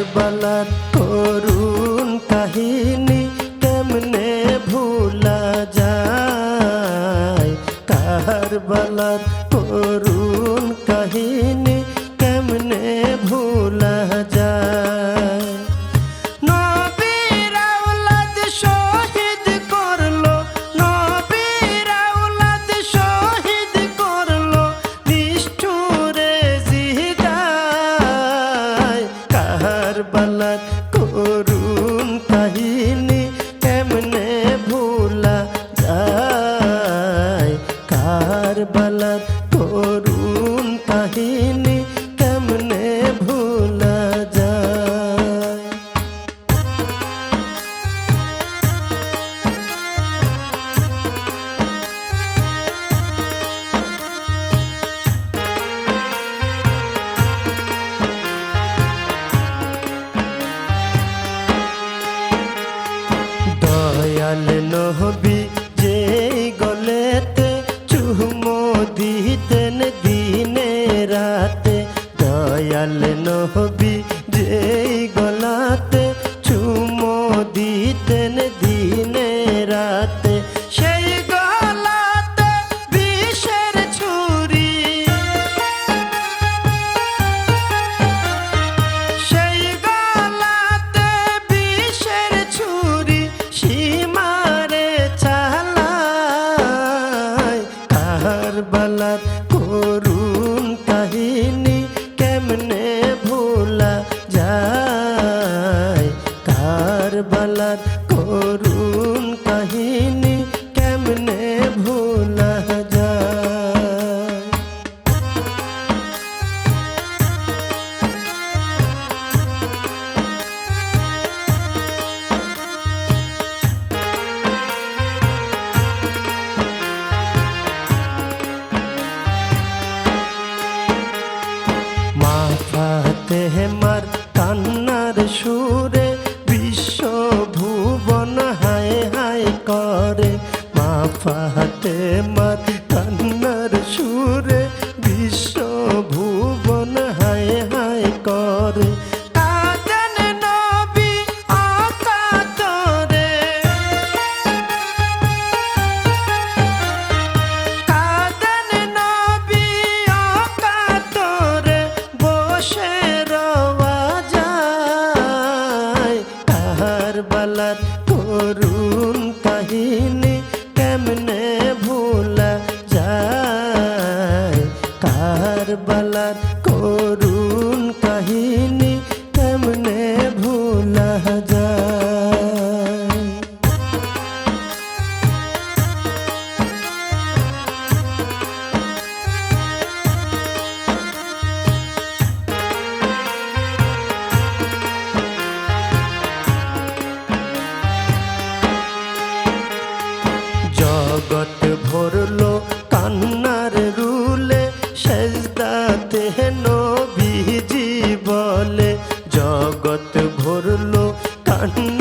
কারবালার করুণ কাহিনী কেমনে ভুলা যায়? কারবালার দয়াল নহবি যে গলেতে চুমো দিতেন দিনে রাতে। দয়াল নহবি যে গলে তেহমার কান্নার সুরে বিশ্ব ভুবন হায় হায় করে। মা ফাতে মার কান্নার সুরে नहीं